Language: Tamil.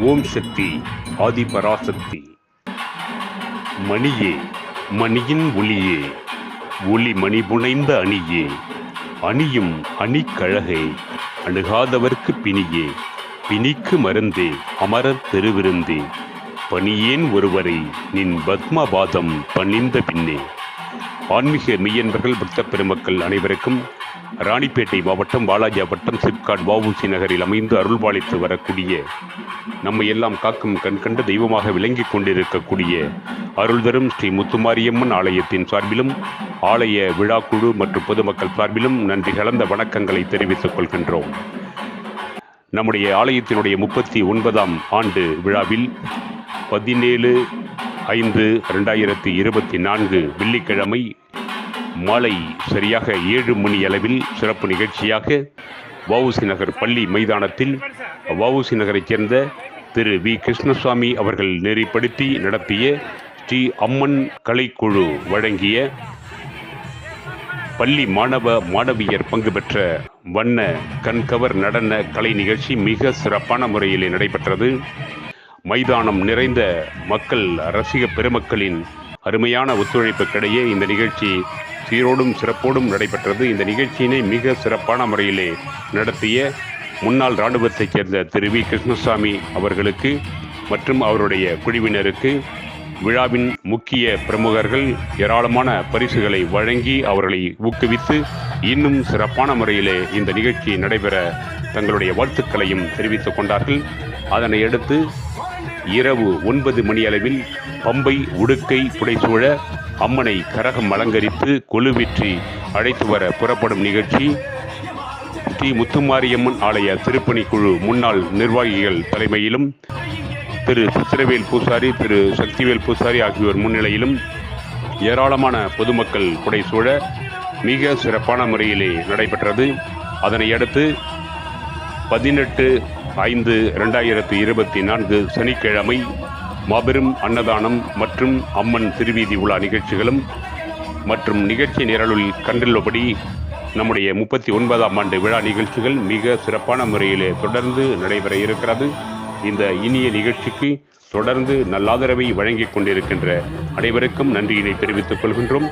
ஓம் சக்தி ஆதிபராசக்தி. மணியே மணியின் ஒளியே ஒளி மணி புனைந்த அணியே அணியும் அணிக்கழகை அணுகாதவர்க்கு பிணியே பிணிக்கு மருந்தே அமரர் தெருவிருந்தே பணியேன் ஒருவரை நின் பத்மபாதம் பணிந்த பின்னே. ஆன்மீக மெய்யன்பர்கள் பக்த பெருமக்கள் அனைவருக்கும் ராணிப்பேட்டை மாவட்டம் வாலாஜா வட்டம் சிப்காட் வஉசி நகரில் அமைந்து அருள்பாலித்து வரக்கூடிய நம்மை எல்லாம் காக்கும் கண்கண்ட தெய்வமாக விளங்கிக் கொண்டிருக்கக்கூடிய அருள்தரும் ஸ்ரீ முத்துமாரியம்மன் ஆலயத்தின் சார்பிலும் ஆலய விழாக்குழு மற்றும் பொதுமக்கள் சார்பிலும் நன்றி கலந்த வணக்கங்களை தெரிவித்துக் கொள்கின்றோம். நம்முடைய ஆலயத்தினுடைய முப்பத்தி ஒன்பதாம் ஆண்டு விழாவில் பதினேழு ஐந்து ரெண்டாயிரத்தி இருபத்தி நான்கு வெள்ளிக்கிழமை மாலை சரியாக ஏழு மணி அளவில் சிறப்பு நிகழ்ச்சியாக வவுசி நகர் பள்ளி மைதானத்தில் வவுசி நகரைச் சேர்ந்த திரு வி. கிருஷ்ணசுவாமி அவர்கள் நெறிப்படுத்தி நடத்திய ஸ்ரீ அம்மன் கலைக்குழு வழங்கிய பள்ளி மாணவ மாணவியர் பங்கு பெற்ற வண்ண கண்கவர் நடன கலை நிகழ்ச்சி மிக சிறப்பான முறையில் நடைபெற்றது. மைதானம் நிறைந்த மக்கள் ரசிக பெருமக்களின் அருமையான ஒத்துழைப்புக்கிடையே இந்த நிகழ்ச்சி சீரோடும் சிறப்போடும் நடைபெற்றது. இந்த நிகழ்ச்சியினை மிக சிறப்பான முறையிலே நடத்திய முன்னாள் இராணுவத்தைச் சேர்ந்த திரு வி. கிருஷ்ணசாமி அவர்களுக்கு மற்றும் அவருடைய குழுவினருக்கு விழாவின் முக்கிய பிரமுகர்கள் ஏராளமான பரிசுகளை வழங்கி அவர்களை ஊக்குவித்து இன்னும் சிறப்பான முறையிலே இந்த நிகழ்ச்சி நடைபெற தங்களுடைய வாழ்த்துக்களையும் தெரிவித்துக் கொண்டார்கள். அதனையடுத்து இரவு ஒன்பது மணியளவில் பம்பை உடுக்கை புடைசூழ அம்மனை கரகம் அலங்கரித்து கொலுவிற்றி அழைத்து வர புறப்படும் நிகழ்ச்சி. ஸ்ரீ முத்துமாரியம்மன் ஆலய திருப்பணிக்குழு முன்னாள் நிர்வாகிகள் தலைமையிலும் திரு. சித்திரவேல் பூசாரி திரு. சக்திவேல் பூசாரி ஆகியோர் முன்னிலையிலும் ஏராளமான பொதுமக்கள் புடைசூழ மிக சிறப்பான முறையிலே நடைபெற்றது. அதனை அடுத்து பதினெட்டு ஐந்து ரெண்டாயிரத்தி இருபத்தி நான்கு சனிக்கிழமை மாபெரும் அன்னதானம் மற்றும் அம்மன் திருவீதி உலா நிகழ்ச்சிகளும் மற்றும் நிகழ்ச்சி நிரலில் கண்டுள்ளபடி நம்முடைய முப்பத்தி ஒன்பதாம் ஆண்டு விழா நிகழ்ச்சிகள் மிக சிறப்பான முறையிலே தொடர்ந்து நடைபெற இருக்கிறது. இந்த இனிய நிகழ்ச்சிக்கு தொடர்ந்து நல்லாதரவை வழங்கிக் கொண்டிருக்கின்ற அனைவருக்கும் நன்றியினை தெரிவித்துக் கொள்கின்றோம்.